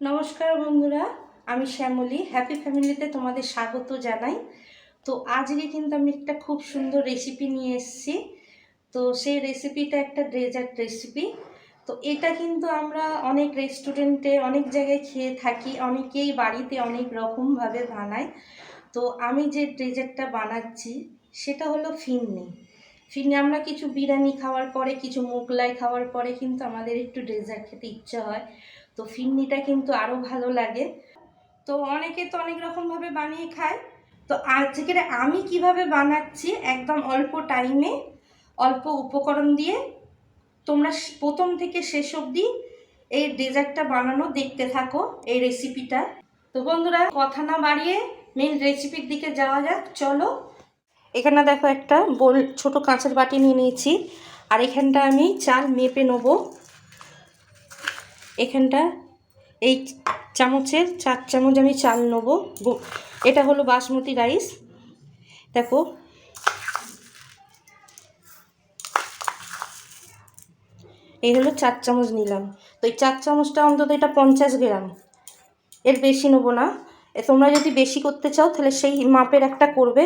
নমস্কার বন্ধুরা, আমি শ্যামলী। হ্যাপি ফ্যামিলিতে তোমাদের স্বাগত জানাই। তো আজকে কিন্তু আমি একটা খুব সুন্দর রেসিপি নিয়ে এসেছি। তো সেই রেসিপিটা একটা ডেজার্ট রেসিপি তো এটা কিন্তু আমরা অনেক রেস্টুরেন্টে অনেক জায়গায় খেয়ে থাকি। অনেকেই বাড়িতে অনেক রকমভাবে বানায়। তো আমি যে ডেজার্টটা বানাচ্ছি, সেটা হলো ফিন্নি ফিরনি আমরা কিছু বিরিয়ানি খাওয়ার পরে, কিছু মোগলাই খাওয়ার পরে কিন্তু আমাদের একটু ডেজার্ট খেতে ইচ্ছে হয়। তো ফিরনিটা কিন্তু আরও ভালো লাগে। তো অনেকে তো অনেক রকমভাবে বানিয়ে খায়। তো আজকের আমি কীভাবে বানাচ্ছি একদম অল্প টাইমে অল্প উপকরণ দিয়ে, তোমরা প্রথম থেকে শেষ অবধি এই ডেজার্টটা বানানো দেখতে থাকো, এই রেসিপিটা তো বন্ধুরা, কথা না বাড়িয়ে মেন রেসিপির দিকে যাওয়া যাক, চলো। এখানে দেখো একটা বোল ছোট কাঁচের বাটি নিয়ে নিয়েছি। আর এখানটা আমি চাল মেপে নেব। এখানটা এই চামচের চার চামচ আমি চাল নেব। এটা হলো বাসমতি রাইস। দেখো। এই হলো চার চামচ নিলাম। তো এই চার চামচটা অন্তত এটা পঞ্চাশ গ্রাম। এর বেশি নেব না। তোমরা যদি বেশি করতে চাও, তাহলে সেই মাপের একটা করবে।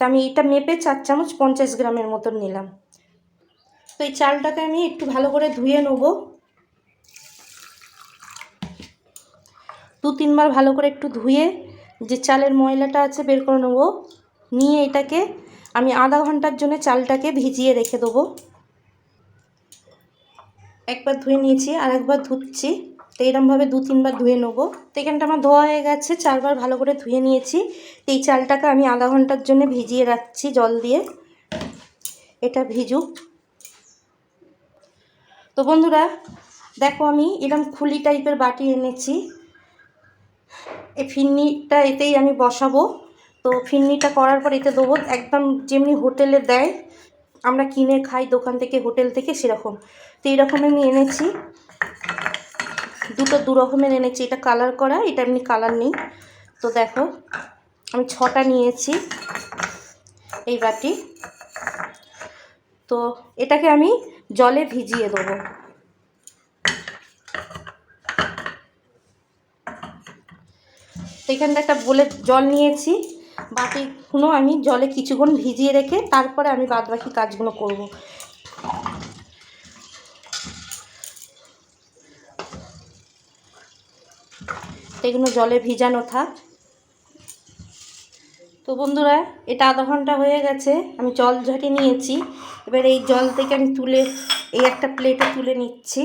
তা আমি এটা মেপে চার চামচ পঞ্চাশ গ্রামের মতন নিলাম। তো এই চালটাকে আমি একটু ভালো করে ধুয়ে নেব। দু তিনবার ভালো করে একটু ধুয়ে যে চালের ময়লাটা আছে বের করে নেব, নিয়ে এটাকে আমি আধা ঘণ্টার জন্য চালটাকে ভিজিয়ে রেখে দেবো। একবার ধুয়ে নিয়েছি আর একবার ধুচ্ছি। তো এরমভাবে দু তিনবার ধুয়ে নেব। তো এখানটা আমার ধোয়া হয়ে গেছে, চারবার ভালো করে ধুয়ে নিয়েছি। তো এই চালটাকে আমি আধা ঘণ্টার জন্য ভিজিয়ে রাখছি জল দিয়ে। এটা ভিজুক। তো বন্ধুরা, দেখো আমি এরম খুলি টাইপের বাটি এনেছি। এই ফিরনিটা এতেই আমি বসাবো। তো ফিরনিটা করার পর এতে দেবো, একদম যেমনি হোটেলে দেয়, আমরা কিনে খাই দোকান থেকে, হোটেল থেকে সেরকম। তো এইরকম আমি এনেছি। দুটো দু রকমের এনেছি, এটা কালার করা, এটা এমনি কালার নেই। তো দেখো, আমি ছটা নিয়েছি এই বাটি। তো এটাকে আমি জলে ভিজিয়ে দেবো। তো একটা বলে জল নিয়েছি। বাটিগুলো আমি, জলে কিছুক্ষণ ভিজিয়ে রেখে তারপরে আমি বাদ বাকি কাজগুলো করব। এগুলো জলে ভিজানো থাক। তো বন্ধুরা, এটা আধা ঘণ্টা হয়ে গেছে, আমি জল ঝাঁটিয়ে নিয়েছি। এবার এই জল থেকে আমি তুলে, এই একটা প্লেটে তুলে নিচ্ছি।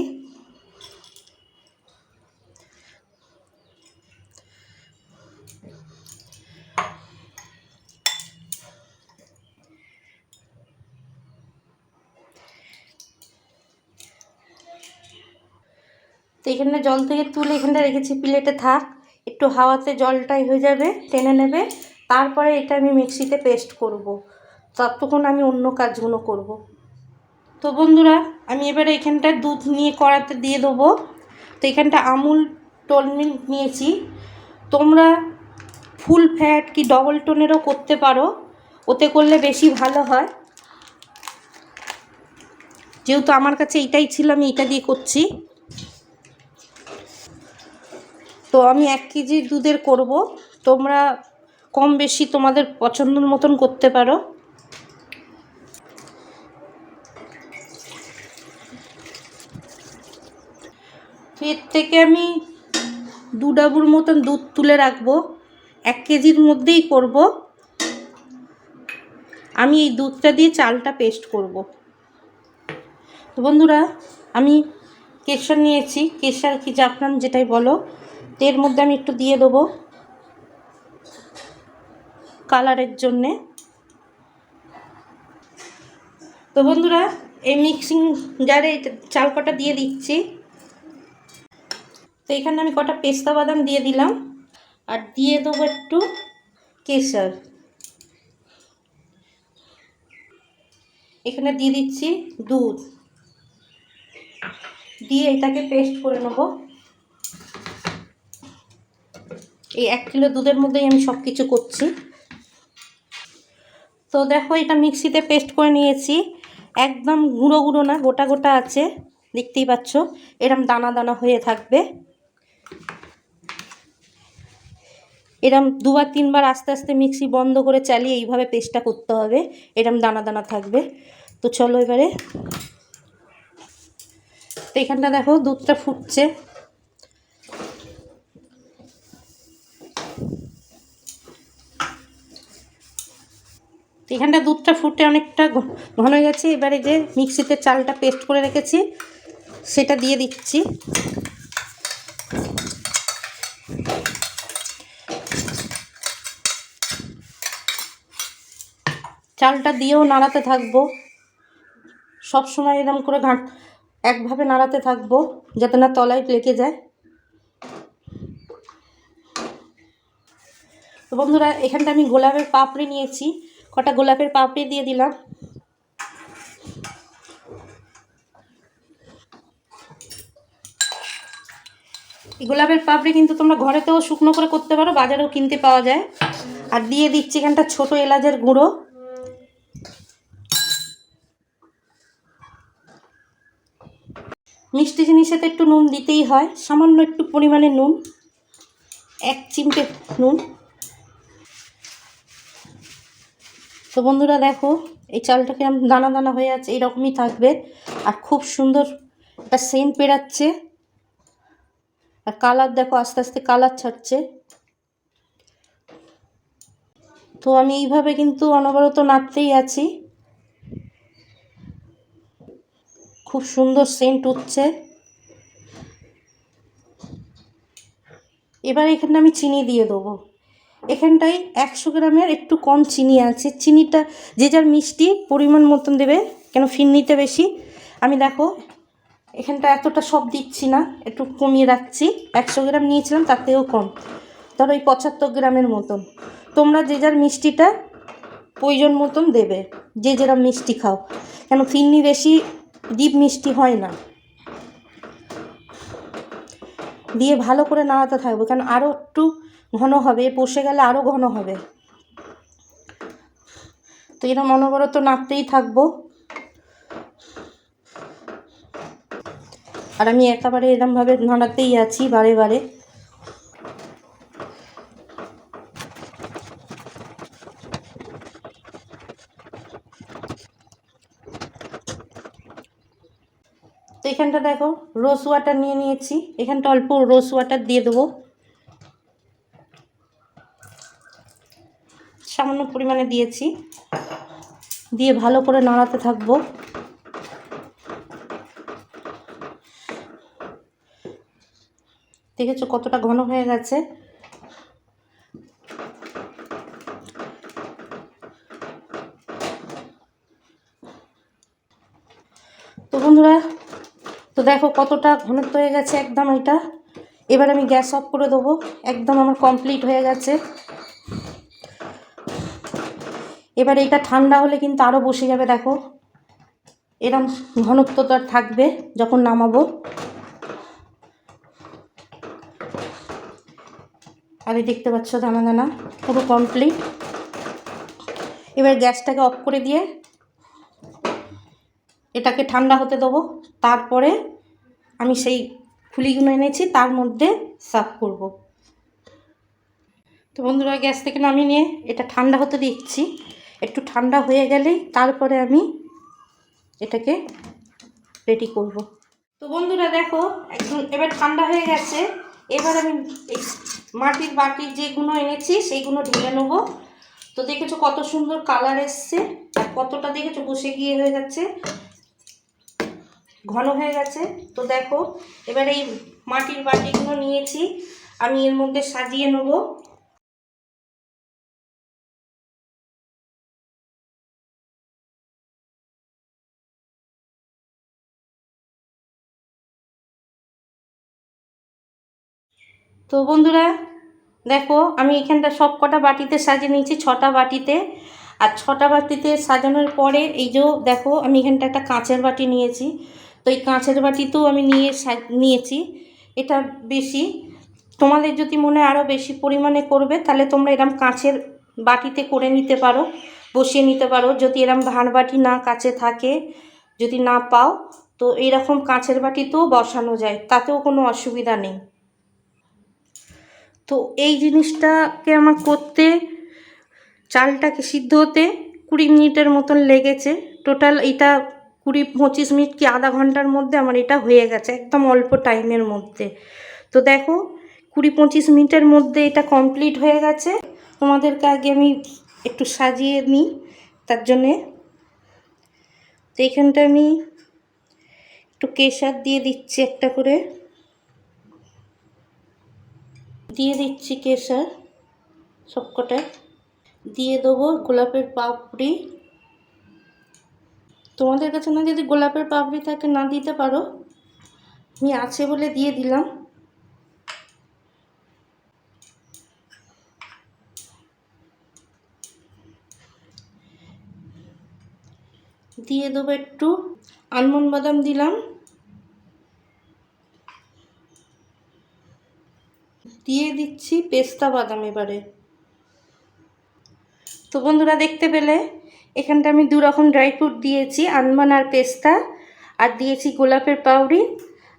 তো এখানে জল থেকে তুলে এখানটা রেখেছি, প্লেটে থাক। একটু হাওয়াতে জলটাই হয়ে যাবে, টেনে নেবে। তারপরে এটা আমি মিক্সিতে পেস্ট করব। ততক্ষণ আমি অন্য কাজগুলো করব। তো বন্ধুরা, আমি এবারে এখানটা দুধ নিয়ে কড়াতে দিয়ে দেবো। তো এখানটা আমুল টোন মিল্ক নিয়েছি। তোমরা ফুল ফ্যাট কি ডবল টোনেরও করতে পারো। ওতে করলে বেশি ভালো হয়। যেহেতু আমার কাছে এটাই ছিল, আমি এটা দিয়ে করছি। তো আমি এক কেজি দুধের করব। তোমরা কম বেশি তোমাদের পছন্দের মতন করতে পারো। এর থেকে আমি দু ডাবুর মতন দুধ তুলে রাখব। এক কেজির মধ্যেই করব। আমি এই দুধটা দিয়ে চালটা পেস্ট করব। তো বন্ধুরা, আমি কেশর নিয়েছি। কেশর কি জাফরান যেটাই বলো। এর মধ্যে আমি একটু দিয়ে দেবো কালারের জন্যে। তো বন্ধুরা, এই মিক্সিং জারে চাল কটা দিয়ে দিচ্ছি। তো এখানে আমি কটা পেস্তা বাদাম দিয়ে দিলাম। আর দিয়ে দেবো একটু কেশর। এখানে দিয়ে দিচ্ছি দুধ। দিয়ে এটাকে পেস্ট করে নেব। এই এক কিলো দুধের মধ্যেই আমি সব কিছু করছি। তো দেখো এটা মিক্সিতে পেস্ট করে নিয়েছি। একদম গুঁড়ো গুঁড়ো না, গোটা গোটা আছে, দেখতেই পাচ্ছ। এরম দানা দানা হয়ে থাকবে। এরম দুবার তিনবার আস্তে আস্তে মিক্সি বন্ধ করে চালিয়ে এইভাবে পেস্টটা করতে হবে। এরম দানা দানা থাকবে। তো চলো এবারে। তো এখানটা দেখো দুধটা ফুটছে। তো এখানটা দুধটা ফুটে অনেকটা ঘন হয়ে গেছে। এবারে যে মিক্সিতে চালটা পেস্ট করে রেখেছি, সেটা দিয়ে দিচ্ছি। চালটা দিয়েও নাড়াতে থাকব। সব সময় এরকম করে ঘাঁট একভাবে নাড়াতে থাকব, যাতে না তলায় লেগে যায়। তো বন্ধুরা, এখানটা আমি গোলাপের পাপড়ি নিয়েছি। কটা গোলাপের পাপড়ি দিয়ে দিলাম। গোলাপের পাপড়ি কিন্তু তোমরা ঘরেতেও শুকনো করে করতে পারো, বাজারেও কিনতে পাওয়া যায়। আর দিয়ে দিচ্ছি এখানটা ছোটো এলাচের গুঁড়ো। মিষ্টি জিনিসে তো একটু নুন দিতেই হয়, সামান্য একটু পরিমাণে নুন, এক চিমটে নুন। তো বন্ধুরা দেখো, এই চালটা কিরম দানা দানা হয়ে আছে এইরকমই থাকবে। আর খুব সুন্দর একটা সেন্ট পেরাচ্ছে আর কালার দেখো, আস্তে আস্তে কালার ছাড়ছে। তো আমি এইভাবে কিন্তু অনবরত নাড়তেই আছি। খুব সুন্দর সেন্ট উঠছে। এবার এখানে আমি চিনি দিয়ে দেবো। এখানটায় একশো গ্রামের একটু কম চিনি আছে। চিনিটা যে যার মিষ্টি পরিমাণ মতন দেবে, কেন ফিরনিতে বেশি। আমি দেখো, এখানটা এতটা সব দিচ্ছি না, একটু কমিয়ে রাখছি। একশো গ্রাম নিয়েছিলাম তার থেকেও কম। ধরো ওই পঁচাত্তর গ্রামের মতন। তোমরা যে যার মিষ্টিটা প্রয়োজন মতন দেবে, যে যেরকম মিষ্টি খাও। কেন ফিরনি বেশি ডিপ মিষ্টি হয় না। দিয়ে ভালো করে নাড়াতে থাকব কারণ আরও একটু ঘন হবে বসে গেলে আরও ঘন হবে। তো এরকম অনবরত নাড়তেই থাকব। আর আমি একেবারে এরমভাবে নাড়াতেই আছি বারে বারে। তো এখানটা দেখো রোজ ওয়াটার নিয়ে নিয়েছি। এখানটা অল্প রোজ ওয়াটার দিয়ে দেবো। সামান্য পরিমাণে দিয়েছি। দিয়ে ভালো করে নাড়াতে থাকব। দেখেছ কতটা ঘন হয়ে গেছে? তো বন্ধুরা, তো দেখো কতটা ঘনত্ব হয়ে গেছে একদম এটা। এবার আমি গ্যাস অফ করে দেবো। একদম আমার কমপ্লিট হয়ে গেছে। এবার এটা ঠান্ডা হলে কিন্তু আরও বসে যাবে, দেখো। এরম ঘনত্বটা থাকবে যখন নামাবো। আর দেখতে পাচ্ছ দানা পুরো কমপ্লিট এবার গ্যাসটাকে অফ করে দিয়ে এটাকে ঠান্ডা হতে দেবো। তারপরে আমি সেই ফুলিগুলো এনেছি, তার মধ্যে সার্ভ করব। তো বন্ধুরা, গ্যাস থেকে নামিয়ে নিয়ে এটা ঠান্ডা হতে দিচ্ছি। একটু ঠান্ডা হয়ে গেলেই তারপরে আমি এটাকে রেডি করব। তো বন্ধুরা দেখো, একদম এবার ঠান্ডা হয়ে গেছে। এবার আমি মাটির বাটির যেগুলো এনেছি সেইগুলো ঢেলে নেব। তো দেখেছ কত সুন্দর কালার এসছে আর কতটা দেখেছ বসে গিয়ে হয়ে যাচ্ছে? ঘন হয়ে গেছে। তো দেখো, এবার এই মাটির বাটিগুলো নিয়েছি। আমি এর মধ্যে সাজিয়ে নেব। তো বন্ধুরা, দেখো, আমি এখানটা সব কটা বাটিতে সাজিয়ে নিয়েছি, ছটা বাটিতে। আর ছটা বাটিতে সাজানোর পরে এই যে, দেখো, আমি এখানটা একটা কাঁচের বাটি নিয়েছি। তো এই কাঁচের বাটিতেও আমি নিয়ে নিয়েছি। এটা বেশি। তোমাদের যদি মনে আরও বেশি পরিমাণে করবে, তাহলে তোমরা এরম কাঁচের বাটিতে করে নিতে পারো, বসিয়ে নিতে পারো। যদি এরম ভাঁড় বাটি না কাছে থাকে, যদি না পাও, তো এইরকম কাঁচের বাটিতেও বসানো যায়, তাতেও কোনো অসুবিধা নেই। তো এই জিনিসটাকে আমার করতে, চালটাকে সিদ্ধ হতে কুড়ি মিনিটের মতন লেগেছে। টোটাল এটা কুড়ি পঁচিশ মিনিট কি আধা ঘণ্টার মধ্যে আমার এটা হয়ে গেছে, একদম অল্প টাইমের মধ্যে। তো দেখো, কুড়ি পঁচিশ মিনিটের মধ্যে এটা কমপ্লিট হয়ে গেছে। তোমাদেরকে আগে আমি একটু সাজিয়ে নিই, তার জন্যে। তো এখানটা আমি একটু কেশার দিয়ে দিচ্ছি একটা করে। দিয়ে দিচ্ছি কেশর সবকটা। দিয়ে দেবো গোলাপের পাপড়ি। তোমাদের কাছে না যদি গোলাপের পাপড়ি থাকে না দিতে পারো। আমি আছে বলে দিয়ে দিলাম। দিয়ে দেবো একটু আলমন্ড বাদাম দিলাম দিয়ে দিচ্ছি পেস্তা বাদাম এবারে। তো বন্ধুরা দেখতে পেলে, এখানটা আমি দু রকম ড্রাই ফ্রুট দিয়েছি, আনমান আর পেস্তা, আর দিয়েছি গোলাপের পাউডি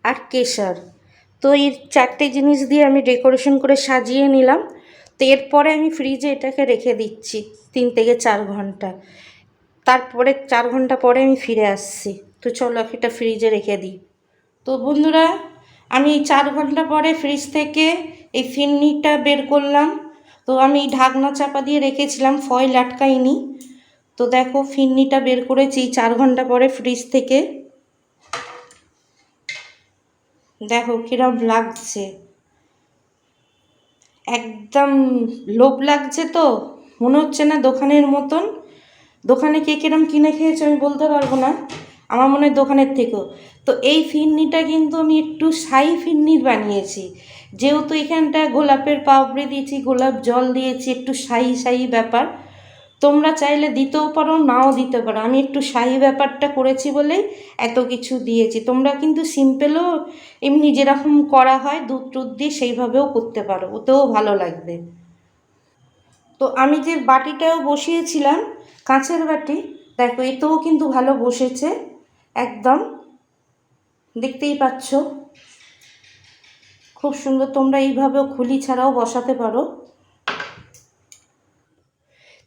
আর কেশর। তো এই চারটে জিনিস দিয়ে আমি ডেকোরেশন করে সাজিয়ে নিলাম। তো এরপরে আমি ফ্রিজে এটাকে রেখে দিচ্ছি তিন থেকে চার ঘণ্টা। তারপরে চার ঘণ্টা পরে আমি ফিরে আসছি। তো চলো এটা ফ্রিজে রেখে দিই। তো বন্ধুরা আমি চার ঘণ্টা পরে ফ্রিজ থেকে এই ফিরনিটা বের করলাম। তো আমি ঢাকনা চাপা দিয়ে রেখেছিলাম ফয়েল আটকাইনি তো দেখো ফিরনিটা বের করেছি চার ঘণ্টা পরে ফ্রিজ থেকে। দেখো কিরম লাগছে। একদম লোভ লাগছে তো, মনে হচ্ছে না দোকানের মতন। দোকানে কে কিরম কিনে খেয়েছে আমি বলতে পারব না। আমার মনে হয় দোকানের থেকেও। তো এই ফিরনিটা কিন্তু আমি একটু সাই ফিরনির বানিয়েছি। যেহেতু এখানটা গোলাপের পাপড়ি দিয়েছি, গোলাপ জল দিয়েছি, একটু সাই সাই ব্যাপার। তোমরা চাইলে দিতেও পারো, নাও দিতে পারো। আমি একটু শাহি ব্যাপারটা করেছি বলেই এত কিছু দিয়েছি। তোমরা কিন্তু সিম্পলও এমনি যেরকম করা হয়, দুধ টুধ দিয়ে সেইভাবেও করতে পারো। ওতেও ভালো লাগবে। তো আমি যে বাটিটাও বসিয়েছিলাম, কাঁচের বাটি, দেখো এতেও কিন্তু ভালো বসেছে। একদম। দেখতেই পাচ্ছ। খুব সুন্দর, তোমরা এইভাবেও খুলি ছাড়াও বসাতে পারো।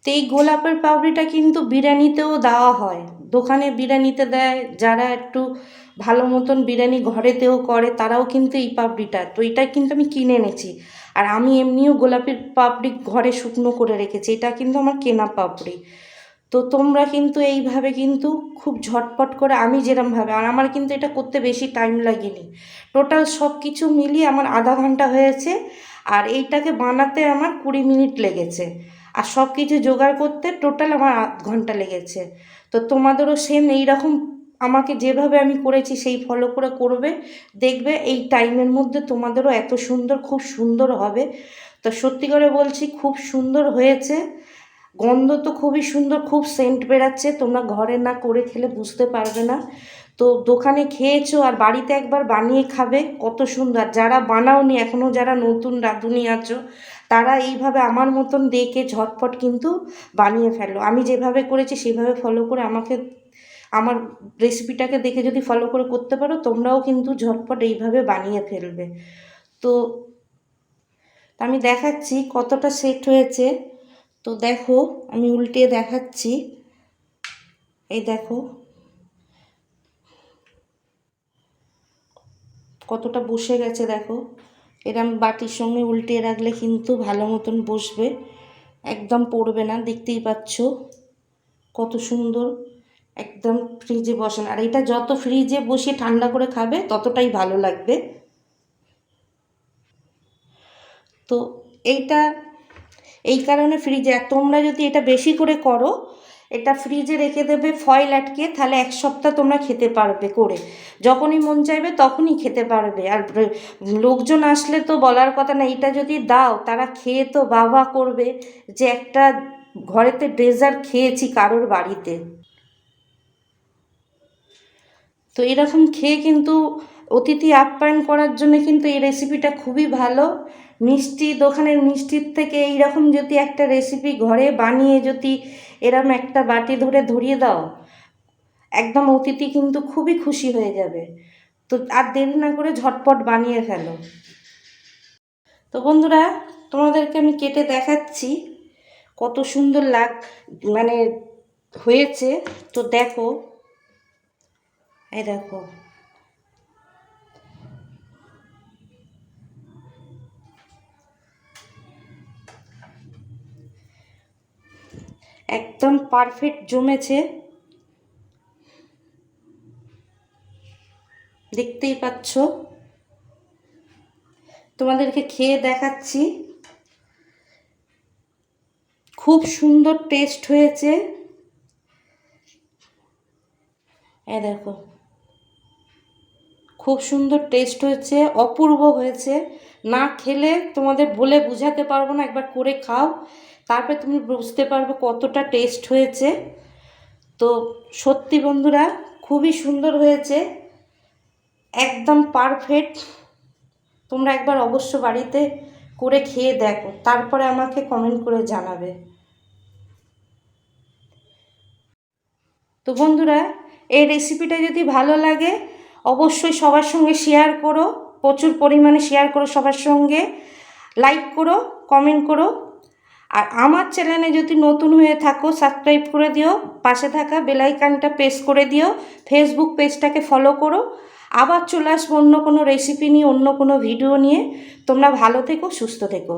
তো এই গোলাপের পাপড়িটা কিন্তু বিরিয়ানিতেও দেওয়া হয়। দোকানে বিরিয়ানিতে দেয়, যারা একটু ভালো মতন বিরিয়ানি ঘরেতেও করে, তারাও কিন্তু এই পাপড়িটা তো এটা কিন্তু আমি কিনে এনেছি। আর আমি এমনিও গোলাপের পাপড়ি ঘরে শুকনো করে রেখেছি। এটা কিন্তু আমার কেনা পাপড়ি। তো তোমরা কিন্তু এইভাবে কিন্তু খুব ঝটপট করে আমি যেরমভাবে, আর আমার কিন্তু এটা করতে বেশি টাইম লাগেনি। টোটাল সব কিছু মিলিয়ে আমার আধা ঘণ্টা হয়েছে, আর এইটাকে বানাতে আমার কুড়ি মিনিট লেগেছে। আর সব কিছু জোগাড় করতে টোটাল আমার আধ ঘণ্টা লেগেছে। তো তোমাদেরও সেম এইরকম আমাকে যেভাবে আমি করেছি সেই ফলো করে করবে, দেখবে এই টাইমের মধ্যে তোমাদেরও এত সুন্দর, খুব সুন্দর হবে। তো সত্যি করে বলছি, খুব সুন্দর হয়েছে। গন্ধ তো খুবই সুন্দর, খুব সেন্ট বেরাচ্ছে তোমরা ঘরে না করে খেলে বুঝতে পারবে না। তো দোকানে খেয়েছো আর বাড়িতে একবার বানিয়ে খাবে, কত সুন্দর। যারা বানাওনি এখনও যারা নতুন রাঁধুনি আছো, তারা এইভাবে আমার মতন দেখে ঝটপট কিন্তু বানিয়ে ফেলো। আমি যেভাবে করেছি, সেভাবে ফলো করে আমাকে, আমার রেসিপিটাকে দেখে যদি ফলো করে করতে পারো, তোমরাও কিন্তু ঝটপট এইভাবে বানিয়ে ফেলবে। তো আমি দেখাচ্ছি কতটা সেট হয়েছে। তো দেখো, আমি উল্টে দেখাচ্ছি। এই দেখো। কতটা বসে গেছে দেখো। এরম বাটির সঙ্গে উল্টে রাখলে কিন্তু ভালো মতন বসবে। একদম পড়বে না, দেখতেই পাচ্ছ। কত সুন্দর একদম ফ্রিজে বসান। আর এটা যত ফ্রিজে বসিয়ে ঠান্ডা করে খাবে, ততটাই ভালো লাগবে। তো এইটা এই কারণে ফ্রিজে আর তোমরা যদি এটা বেশি করে করো, এটা ফ্রিজে রেখে দেবে ফয়েল আটকে, তাহলে এক সপ্তাহ তোমরা খেতে পারবে করে। যখনই মন চাইবে তখনই খেতে পারবে। আর লোকজন আসলে তো বলার কথা না এটা যদি দাও, তারা খেয়ে তো বাবা করবে যে একটা ঘরেতে ডেজার্ট খেয়েছি কারোর বাড়িতে। তো এরকম খেয়ে কিন্তু অতিথি আপ্যায়ন করার জন্য কিন্তু এই রেসিপিটা খুবই ভালো। মিষ্টি, দোকানের মিষ্টির থেকে এইরকম যদি একটা রেসিপি ঘরে বানিয়ে যদি এরম একটা বাটি ধরে ধরিয়ে দাও, একদম অতিথি কিন্তু খুবই খুশি হয়ে যাবে। তো আর দেরি না করে ঝটপট বানিয়ে ফেলো। তো বন্ধুরা, তোমাদেরকে আমি কেটে দেখাচ্ছি। কত সুন্দর লাগ মানে হয়েছে। তো দেখো, এই দেখো। একদম পারফেক্ট জমেছে। দেখতেই পাচ্ছ। তোমাদেরকে খেয়ে দেখাচ্ছি। খুব সুন্দর টেস্ট হয়েছে। এ দেখো। খুব সুন্দর টেস্ট হয়েছে, অপূর্ব হয়েছে। না খেলে তোমাদের বলে বোঝাতে পারব না, একবার করে খাও। তারপরে তুমি বুঝতে পারবে কতটা টেস্ট হয়েছে। তো সত্যি বন্ধুরা, খুবই সুন্দর হয়েছে। একদম পারফেক্ট তোমরা একবার অবশ্য বাড়িতে করে খেয়ে দেখো, তারপরে আমাকে কমেন্ট করে জানাবে। তো বন্ধুরা, এই রেসিপিটা যদি ভালো লাগে, অবশ্যই সবার সঙ্গে শেয়ার করো, প্রচুর পরিমাণে শেয়ার করো সবার সঙ্গে। লাইক করো কমেন্ট করো। আর আমার চ্যানেলে যদি নতুন হয়ে থাকো সাবস্ক্রাইব করে দিও, পাশে থাকা বেলাইকানটা প্রেস করে দিও ফেসবুক পেজটাকে ফলো করো। আবার চলে আসব অন্য কোনো রেসিপি নিয়ে, অন্য কোনো ভিডিও নিয়ে। তোমরা ভালো থেকো, সুস্থ থেকো।